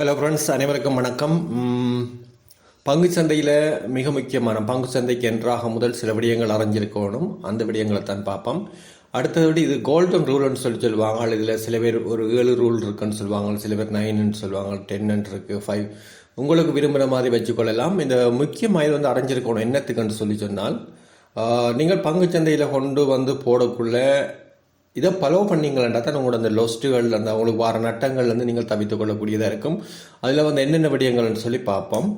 Hello friends அனைவருக்கும் வணக்கம். பங்கு சந்தையில் மிக முக்கியமான பங்கு சந்தைக்கு என்றாக முதல் சில விடயங்கள் அறிஞ்சிருக்கணும். அந்த விடயங்களை தான் பார்ப்போம். அடுத்தபடி இது கோல்டன் ரூல்னு சொல்லி சொல்லுவாங்க. இதில் சில பேர் ஒரு ஏழு ரூல் இருக்குன்னு சொல்லுவாங்க. சில பேர் நைன்னு சொல்லுவாங்க. டென்னு இருக்குது ஃபைவ் உங்களுக்கு விரும்புகிற மாதிரி வச்சுக்கொள்ளலாம். இந்த முக்கியமாக இது வந்து அடைஞ்சிருக்கணும் என்னத்துக்குன்னு சொல்லி சொன்னால் நீங்கள் பங்குச் சந்தையில் கொண்டு வந்து போடக்குள்ளே இதை ஃபாலோ பண்ணிங்களா தான் உங்களோட அந்த லொஸ்ட்டுகள் அந்த உங்களுக்கு வர நட்டங்கள்லேருந்து நீங்கள் தவித்துக் கொள்ளக்கூடியதாக இருக்கும். அதில் வந்து என்னென்ன விடயங்கள்னு சொல்லி பார்ப்போம்.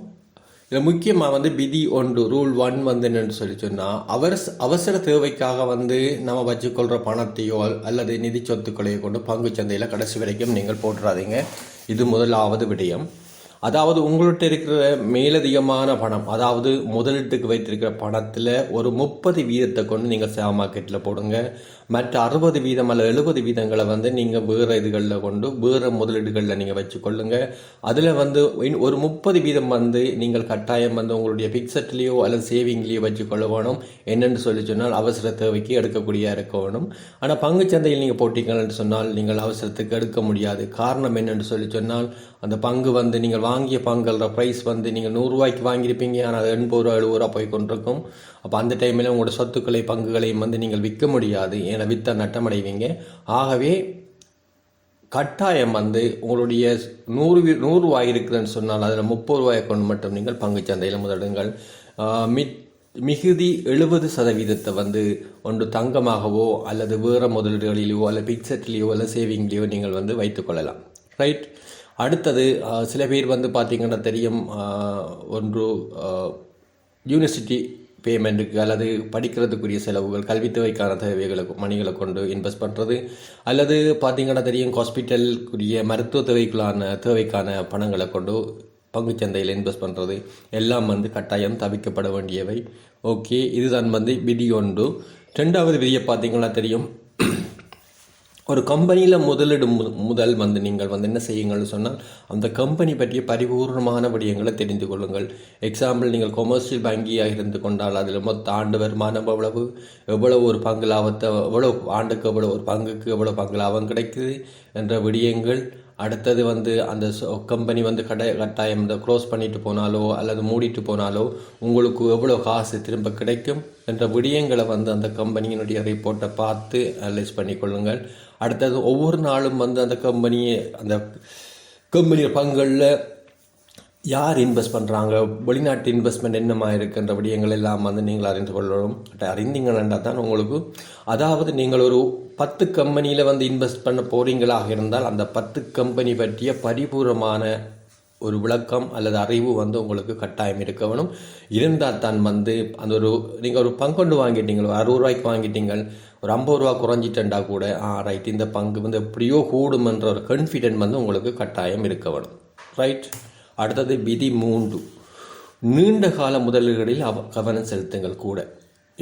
இதில் முக்கியமாக வந்து விதி ஒன்று ரூல் ஒன் வந்து என்னென்னு சொல்லி சொன்னால் அவர் அவசர தேவைக்காக வந்து நம்ம வச்சுக்கொள்கிற பணத்தையோ அல்லது நிதி சொத்துக்களையோ கொண்டு பங்கு சந்தையில் கடைசி வரைக்கும் நீங்கள் போட்டுறாதீங்க. இது முதலாவது விடயம். அதாவது உங்கள்கிட்ட இருக்கிற மேலதிகமான பணம் அதாவது முதலீட்டுக்கு வைத்திருக்கிற பணத்தில் ஒரு முப்பது வீதத்தை கொண்டு நீங்கள் ஷேர் மார்க்கெட்டில் போடுங்க. மற்ற அறுபது வீதம் அல்ல எழுபது வீதங்களை வந்து நீங்கள் வேறு இதுகளில் கொண்டு வேறு முதலீடுகளில் நீங்கள் வச்சுக்கொள்ளுங்க. அதில் வந்து ஒரு முப்பது வீதம் வந்து நீங்கள் கட்டாயம் வந்து உங்களுடைய பிக்சட்லேயோ அல்லது சேவிங்லேயோ வச்சுக்கொள்ள வேணும். என்னென்னு சொல்லி சொன்னால் அவசர தேவைக்கு எடுக்கக்கூடிய இருக்க வேணும். ஆனால் பங்குச்சந்தையில் நீங்கள் போட்டீங்கன்னு சொன்னால் நீங்கள் அவசரத்துக்கு எடுக்க முடியாது. காரணம் என்னென்னு சொல்லி சொன்னால் அந்த பங்கு வந்து நீங்கள் வாங்கிய பங்குகளோட ப்ரைஸ் வந்து நீங்கள் நூறுரூவாய்க்கு வாங்கியிருப்பீங்க. ஆனால் அது எண்பது ரூபா எழுபது ரூபா போய் கொண்டிருக்கும். அப்போ அந்த டைமில் உங்களோட சொத்துக்களை பங்குகளையும் வந்து நீங்கள் விற்க முடியாது. ஏன்னா வித்த நட்டமடைவீங்க. ஆகவே கட்டாயம் வந்து உங்களுடைய நூறு வி- நூறு ரூபாய் இருக்குதுன்னு சொன்னால் அதில் முப்பது ரூபாயை கொண்டு மட்டும் நீங்கள் பங்குச் சந்தையில் முதலிடுங்கள். மித் மிகுதி எழுபது சதவீதத்தை வந்து ஒன்று தங்கமாகவோ அல்லது வேறு முதலீடுகளிலோ அல்லது பிக்சட்லேயோ அல்லது சேவிங்லேயோ நீங்கள் வந்து வைத்துக்கொள்ளலாம் ரைட் அடுத்தது சில பேர் வந்து பார்த்திங்கன்னா தெரியும் ஒன்று யூனிவர்சிட்டி பேமெண்ட்டுக்கு அல்லது படிக்கிறதுக்குரிய செலவுகள் கல்வித்துறைக்கான தேவைகளுக்கு மணிகளை கொண்டு இன்வெஸ்ட் பண்ணுறது அல்லது பார்த்தீங்கன்னா தெரியும் ஹாஸ்பிட்டலுக்குரிய மருத்துவ தேவைக்குள்ளான தேவைக்கான பணங்களை கொண்டு பங்குச்சந்தையில் இன்வெஸ்ட் பண்ணுறது எல்லாம் வந்து கட்டாயம் தவிக்கப்பட வேண்டியவை. ஓகே இதுதான் வந்து விதி ஒன்று. ரெண்டாவது விதியை பார்த்திங்கன்னா தெரியும் ஒரு கம்பெனியில் முதலிடும் மு- முதல் வந்து நீங்கள் வந்து என்ன செய்யுங்கள்னு சொன்னால் அந்த கம்பெனி பற்றிய பரிபூர்ணமான விடயங்களை தெரிந்து கொள்ளுங்கள். எக்ஸாம்பிள் நீங்கள் கொமர்ஷியல் வங்கியாக இருந்து கொண்டால் அதில் மொத்த ஆண்டு வருமானம் எவ்வளவு? எவ்வளவு ஒரு பங்கு லாபத்தை எவ்வளோ ஆண்டுக்கு எவ்வளோ ஒரு பங்குக்கு எவ்வளோ பங்கு லாபம் கிடைக்குது? என்ற விடயங்கள் அடுத்தது வந்து அந்த கம்பெனி வந்து கடை கட்டாயம் இந்த க்ளோஸ் பண்ணிட்டு போனாலோ அல்லது மூடிட்டு போனாலோ உங்களுக்கு எவ்வளோ காசு திரும்ப கிடைக்கும் என்ற விடயங்களை வந்து அந்த கம்பெனியினுடைய ரிப்போர்ட்டை பார்த்து அனலைஸ் பண்ணிக்கொள்ளுங்கள். அடுத்தது ஒவ்வொரு நாளும் வந்து அந்த கம்பெனியை அந்த கம்பெனி பங்குகளில் யார் இன்வெஸ்ட் பண்ணுறாங்க வெளிநாட்டு இன்வெஸ்ட்மெண்ட் என்னமா இருக்குன்ற விடயங்கள் எல்லாம் வந்து நீங்கள் அறிந்து கொள்ளணும். அறிந்தீங்கன்னா தான் உங்களுக்கு. அதாவது நீங்கள் ஒரு பத்து கம்பெனியில் வந்து இன்வெஸ்ட் பண்ண போகிறீங்களாக இருந்தால் அந்த பத்து கம்பெனி பற்றிய பரிபூர்ணமான ஒரு விளக்கம் அல்லது அறிவு வந்து உங்களுக்கு கட்டாயம் இருக்க வேணும். இருந்தால் தான் வந்து அந்த ஒரு நீங்கள் ஒரு பங்கொண்டு வாங்கிட்டீங்களோ அறுபது ரூபாய்க்கு வாங்கிட்டீங்க ஒரு ஐம்பது ரூபா குறைஞ்சிட்டா கூட. ஆ ரைட் இந்த பங்கு வந்து எப்படியோ கூடுமென்ற ஒரு கன்ஃபிடென்ட் வந்து உங்களுக்கு கட்டாயம் இருக்க வேணும். ரைட் அடுத்தது விதி மூன்று நீண்ட கால முதலீடுகளில் அவ கவனம் செலுத்துங்கள் கூட.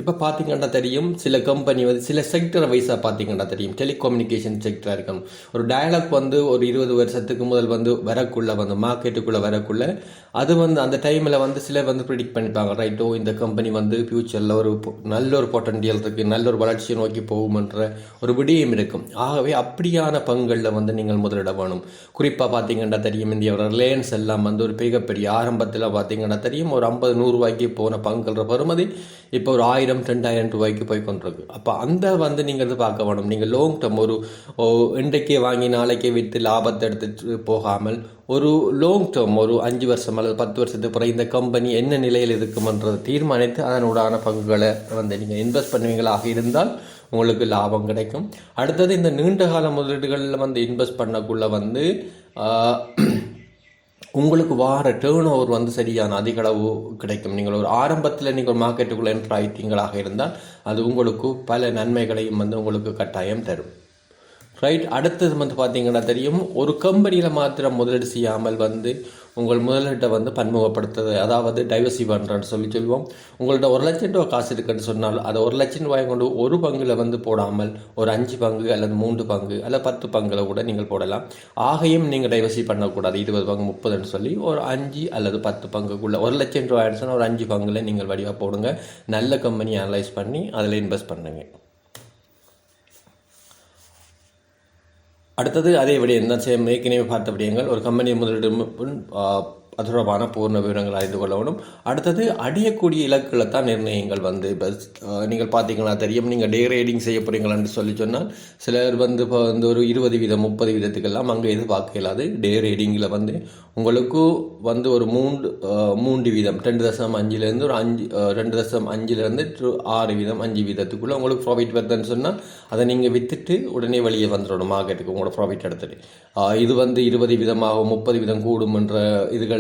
இப்போ பார்த்தீங்கன்னா தெரியும் சில கம்பெனி வந்து சில செக்டர் வைஸாக பார்த்தீங்கன்னா தெரியும். டெலிகம்யூனிகேஷன் செக்டராக இருக்கணும் ஒரு டயலாக் வந்து ஒரு இருபது வருஷத்துக்கு முதல் வந்து வரக்குள்ள வந்து மார்க்கெட்டுக்குள்ளே வரக்குள்ள அது வந்து அந்த டைமில் வந்து சில வந்து ப்ரிடிக்ட் பண்ணிப்பாங்க. ரைட்டோ இந்த கம்பெனி வந்து ஃப்யூச்சரில் ஒரு நல்ல ஒரு பொட்டன்டியல் இருக்குது நல்ல ஒரு வளர்ச்சியை நோக்கி போகுமன்ற ஒரு விடயம் இருக்கும். ஆகவே அப்படியான பங்குகளில் வந்து நீங்கள் முதலிட வேணும். குறிப்பாக பார்த்தீங்கன்னா தெரியும் இந்தியாவோட ரிலையன்ஸ் எல்லாம் வந்து ஒரு மிகப்பெரிய ஆரம்பத்தில் பார்த்தீங்கன்னா தெரியும் ஒரு ஐம்பது நூறுரூவாய்க்கு போன பங்குன்ற பெறுமதி இப்போ ஒரு ஆயிரம் ஆயிரம் ரெண்டாயிரம் ரூபாய்க்கு போய் கொண்டிருக்கு அப்போ அந்த வந்து நீங்கள் இது பார்க்க வேணும். நீங்கள் லாங் டேர்ம் ஒரு இன்றைக்கே வாங்கி நாளைக்கே விற்று லாபத்தை எடுத்துட்டு போகாமல் ஒரு லாங் டேர்ம் ஒரு அஞ்சு வருஷம் அல்லது பத்து வருஷத்துக்கு பிறகு இந்த கம்பெனி என்ன நிலையில் இருக்குமன்றதை தீர்மானித்து அதனூடான பங்குகளை வந்து நீங்கள் இன்வெஸ்ட் பண்ணுவீங்களாக இருந்தால் உங்களுக்கு லாபம் கிடைக்கும். அடுத்தது இந்த நீண்ட கால முதலீடுகளில் வந்து இன்வெஸ்ட் பண்ணக்குள்ளே வந்து உங்களுக்கு வார டேர்ன் ஓவர் வந்து சரியான அதிக அளவு கிடைக்கும். நீங்கள் ஒரு ஆரம்பத்தில் நீங்கள் ஒரு மார்க்கெட்டுக்குள்ளே என்ட்ரு ஆயிட்டீங்களாக இருந்தால் அது உங்களுக்கு பல நன்மைகளையும் வந்து உங்களுக்கு கட்டாயம் தரும். ரைட் அடுத்தது வந்து பார்த்தீங்கன்னா தெரியும் ஒரு கம்பெனியில் மாத்திரம் முதலீடு செய்யாமல் வந்து உங்கள் முதலீட்டை வந்து பன்முகப்படுத்துறது அதாவது டைவர்சி பண்ணுறேன்னு சொல்லி சொல்லுவோம். உங்கள்கிட்ட ஒரு லட்சம் ரூபா காசு இருக்குன்னு சொன்னால் அதை ஒரு லட்சம் ரூபாய் கொண்டு ஒரு பங்குல வந்து போடாமல் ஒரு அஞ்சு பங்கு அல்லது மூன்று பங்கு அல்லது பத்து பங்கில் கூட நீங்கள் போடலாம். ஆகையும் நீங்கள் டைவர்சி பண்ணக்கூடாது. இருபது பங்கு முப்பதுன்னு சொல்லி ஒரு அஞ்சு அல்லது பத்து பங்குக்குள்ளே ஒரு லட்சம் ரூபாய் ஆயிடுச்சுன்னா ஒரு அஞ்சு பங்குல நீங்கள் வடிவாக போடுங்க. நல்ல கம்பெனி அனலைஸ் பண்ணி அதில் இன்வெஸ்ட் பண்ணுங்க. அடுத்தது அதே விடயம் தான் சேம் ஏற்கனவே பார்த்த விடயங்கள். ஒரு கம்பெனி முதலீடு அது தொடர்பான பூர்ண விவரங்கள் அறிந்து கொள்ளணும் அடுத்தது அடையக்கூடிய இலக்குகளை தான் நிர்ணயங்கள் வந்து. இப்போ நீங்கள் பார்த்தீங்கன்னா தெரியும். நீங்கள் டே ரைடிங் செய்ய போகிறீங்களான்னு சொல்லி சொன்னால் சிலர் வந்து இப்போ வந்து ஒரு இருபது வீதம் முப்பது வீதத்துக்கெல்லாம் அங்கே எதிர்பார்க்க இயலாது. டே ரைடிங்கில் வந்து உங்களுக்கு வந்து ஒரு மூன்று மூன்று வீதம் ரெண்டு தசம் அஞ்சுலேருந்து ஒரு அஞ்சு ரெண்டு தசம் அஞ்சுலேருந்து to ஆறு வீதம் அஞ்சு வீதத்துக்குள்ளே உங்களுக்கு ப்ராஃபிட் வருதுன்னு சொன்னால் அதை நீங்கள் விற்றுட்டு உடனே வெளியே வந்துடணும் மார்க்கெட்டுக்கு உங்களோட ப்ராஃபிட் எடுத்துகிட்டு இது வந்து இருபது வீதமாக முப்பது வீதம் கூடும்ன்ற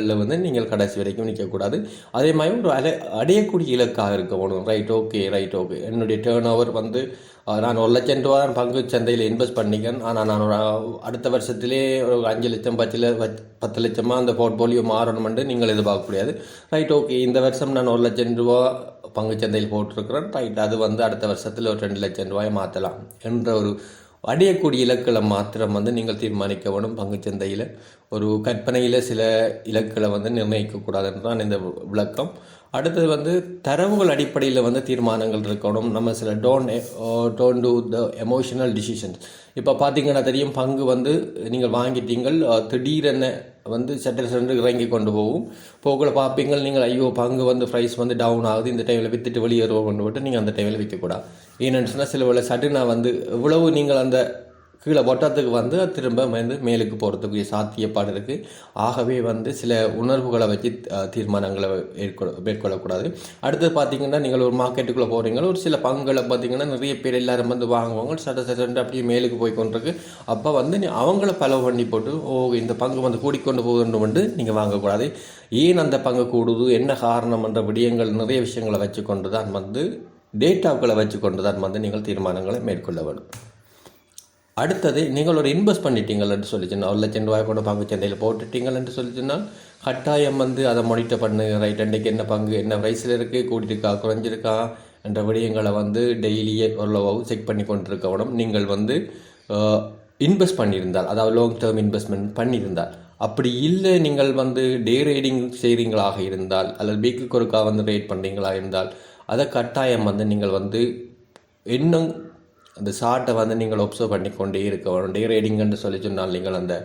லெவலில் வந்து நீங்கள் கடைசி வரைக்கும் நிற்கக்கூடாது. அதே மாதிரி ஒரு அலை அடையக்கூடிய இலக்காக இருக்க வேணும் ரைட் ஓகே ரைட் ஓகே என்னுடைய டேர்ன் ஓவர் வந்து நான் ஒரு லட்சம் ரூபா தான் பங்கு சந்தையில் இன்வெஸ்ட் பண்ணிக்கேன் ஆனால் நான் ஒரு அடுத்த வருஷத்துலேயே ஒரு அஞ்சு லட்சம் பத்து ல- பத்து லட்சமாக அந்த போர்ட்போலியோ மாறணும்னு நீங்கள் எதிர்பார்க்க முடியாது. ரைட் ஓகே இந்த வருஷம் நான் ஒரு லட்சம் ரூபா பங்கு சந்தையில் போட்டிருக்கிறேன். ரைட் அது வந்து அடுத்த வருஷத்தில் ஒரு ரெண்டு லட்சம் ரூபாயை மாற்றலாம் என்ற ஒரு அடையக்கூடிய இலக்குகளை மாத்திரம் வந்து நீங்கள் தீர்மானிக்க வேண்டும் பங்குச்சந்தையில் ஒரு கற்பனையில் சில இலக்குகளை வந்து நிர்ணயிக்கக்கூடாதுன்னு தான் இந்த விளக்கம். அடுத்தது வந்து தரவுகள் அடிப்படையில் வந்து தீர்மானங்கள் இருக்கணும். நம்ம சில don't don't do the emotional decisions இப்போ பார்த்தீங்கன்னா தெரியும் பங்கு வந்து நீங்கள் வாங்கிட்டீங்கள் திடீரென வந்து செட்டில் சென்று இறங்கி கொண்டு போகும். போகல பார்ப்பீங்கள் நீங்கள் ஐயோ பங்கு வந்து ப்ரைஸ் வந்து டவுன் ஆகுது. இந்த டைமில் விற்றுட்டு வெளியேறுவோம் கொண்டு விட்டு நீங்கள் அந்த டைமில் விற்கக்கூடாது ஏன்னு சொன்னால் சில வேலை சட்டுனா வந்து இவ்வளவு நீங்கள் அந்த கீழே ஒட்டத்துக்கு வந்து அது திரும்ப வந்து மேலுக்கு போகிறதுக்குரிய சாத்தியப்பாடு இருக்குது ஆகவே வந்து சில உணர்வுகளை வச்சு தீர்மானங்களை மேற்கொள்ள மேற்கொள்ளக்கூடாது. அடுத்து பார்த்தீங்கன்னா நீங்கள் ஒரு மார்க்கெட்டுக்குள்ளே போகிறீங்க ஒரு சில பங்குகளை பார்த்தீங்கன்னா நிறைய பேர் எல்லாரும் வந்து வாங்குவாங்க. சட்ட சட்டன்ட்டு அப்படியே மேலுக்கு போய் கொண்டிருக்கு. அப்போ வந்து நீ அவங்கள பலவு பண்ணி போட்டு ஓ இந்த பங்கு வந்து கூடிக்கொண்டு போகுதுன்னு வந்து நீங்கள் வாங்கக்கூடாது. ஏன் அந்த பங்கு கூடுது? என்ன காரணம் என்ற விடயங்கள் நிறைய விஷயங்களை வச்சுக்கொண்டு தான் வந்து டேட்டாக்களை வச்சுக்கொண்டு தான் வந்து நீங்கள் தீர்மானங்களை மேற்கொள்ள வேண்டும். அடுத்தது நீங்கள் ஒரு இன்வெஸ்ட் சொல்லி சொன்னால் ஒரு லட்சம் ரூபாய் கூட பங்கு சந்தையில் போட்டுவிட்டீங்கன்னுட்டு சொல்லி சொன்னால் கட்டாயம் வந்து அதை மானிட்டர் பண்ணு ரைட் அன்றைக்கு என்ன பங்கு என்ன ப்ரைஸில் இருக்குது கூட்டியிருக்கா குறைஞ்சிருக்கா என்ற விடயங்களை வந்து டெய்லியே ஓரளவு செக் பண்ணி கொண்டிருக்கணும் நீங்கள் வந்து இன்வெஸ்ட் பண்ணியிருந்தால் அதாவது லாங் டேர்ம் இன்வெஸ்ட்மெண்ட் பண்ணியிருந்தால். அப்படி இல்லை நீங்கள் வந்து டே ரேடிங் செய்கிறீங்களாக இருந்தால் அல்லது வீக்கு ஒருக்கா வந்து ரேட் பண்ணுறீங்களா இருந்தால் அதை கட்டாயம் வந்து நீங்கள் வந்து இன்னும் அந்த சார்ட்டை வந்து நீங்கள் ஒப்சர்வ் பண்ணி கொண்டே இருக்க வேணும். டே ரேடிங்னு சொல்லி சொன்னால் நீங்கள் அந்த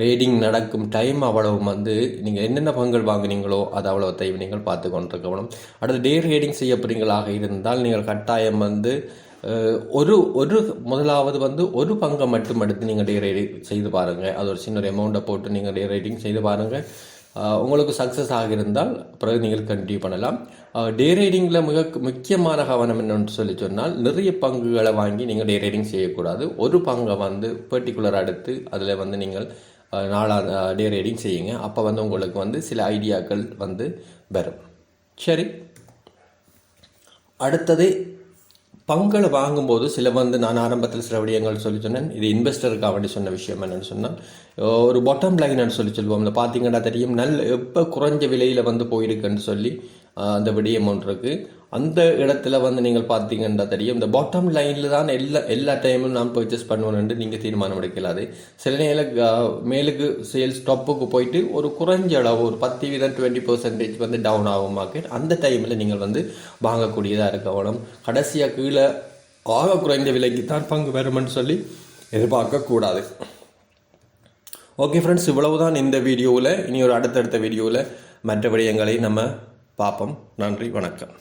ரேடிங் நடக்கும் டைம் அவ்வளவு வந்து நீங்கள் என்னென்ன பங்குகள் வாங்குனீங்களோ அது அவ்வளோத்தை நீங்கள் பார்த்து கொண்டிருக்க வேணும். அடுத்து டே ரேடிங் செய்யப்படுறீங்களாக இருந்தால் நீங்கள் கட்டாயம் வந்து ஒரு ஒரு முதலாவது வந்து ஒரு பங்கை மட்டும் எடுத்து நீங்கள் டே ரேடிங் செய்து பாருங்கள் அது ஒரு சின்ன ஒரு அமௌண்ட்டை போட்டு நீங்கள் டே ரேடிங் செய்து பாருங்கள் உங்களுக்கு சக்ஸஸ் ஆகியிருந்தால் பிறகு நீங்கள் கண்டினியூ பண்ணலாம். டே ரைடிங்கில் மிக முக்கியமான கவனம் என்னன்னு சொல்லி சொன்னால் நிறைய பங்குகளை வாங்கி நீங்கள் டே ரைடிங் செய்யக்கூடாது. ஒரு பங்கை வந்து பர்டிகுலர் எடுத்து அதில் வந்து நீங்கள் நாலாவது டே ரைடிங் செய்யுங்க. அப்போ வந்து உங்களுக்கு வந்து சில ஐடியாக்கள் வந்து வரும். சரி. அடுத்தது பங்களை வாங்கும்போது சில வந்து நான் ஆரம்பத்தில் சில விடயங்கள் சொல்லி சொன்னேன். இது இன்வெஸ்டருக்காக வேண்டி சொன்ன விஷயம் என்னென்னு சொன்னால் ஒரு பாட்டம் லைன்னு சொல்லி சொல்லுவோம். பார்த்தீங்கன்னா தெரியும் நல்ல எப்போ குறைஞ்ச விலையில் வந்து போயிருக்குன்னு சொல்லி அந்த விடிய அமௌண்ட் இருக்குது அந்த இடத்துல வந்து நீங்கள் பார்த்தீங்கன்னா தெரியும். இந்த பாட்டம் லைனில் தான் எல்லா எல்லா டைமும் நான் பர்ச்சேஸ் பண்ணுவேன்ட்டு நீங்கள் தீர்மானம் எடுக்கலாது. சில நேரம் மேலுக்கு சேல்ஸ் டாப்புக்கு போயிட்டு ஒரு குறைஞ்ச அளவு ஒரு பத்து வீதம் டுவெண்ட்டி பர்சன்டேஜ் வந்து டவுன் ஆகும் மார்க்கெட் அந்த டைமில் நீங்கள் வந்து வாங்கக்கூடியதாக இருக்க வேணும். கடைசியாக கீழே ஆக குறைந்த விலைக்கு தான் பங்கு வரும்னு சொல்லி எதிர்பார்க்கக்கூடாது ஓகே ஃப்ரெண்ட்ஸ் இவ்வளவு தான் இந்த வீடியோவில் இனி ஒரு அடுத்தடுத்த வீடியோவில் மற்ற விடயங்களை நம்ம பார்ப்போம் நன்றி. வணக்கம்.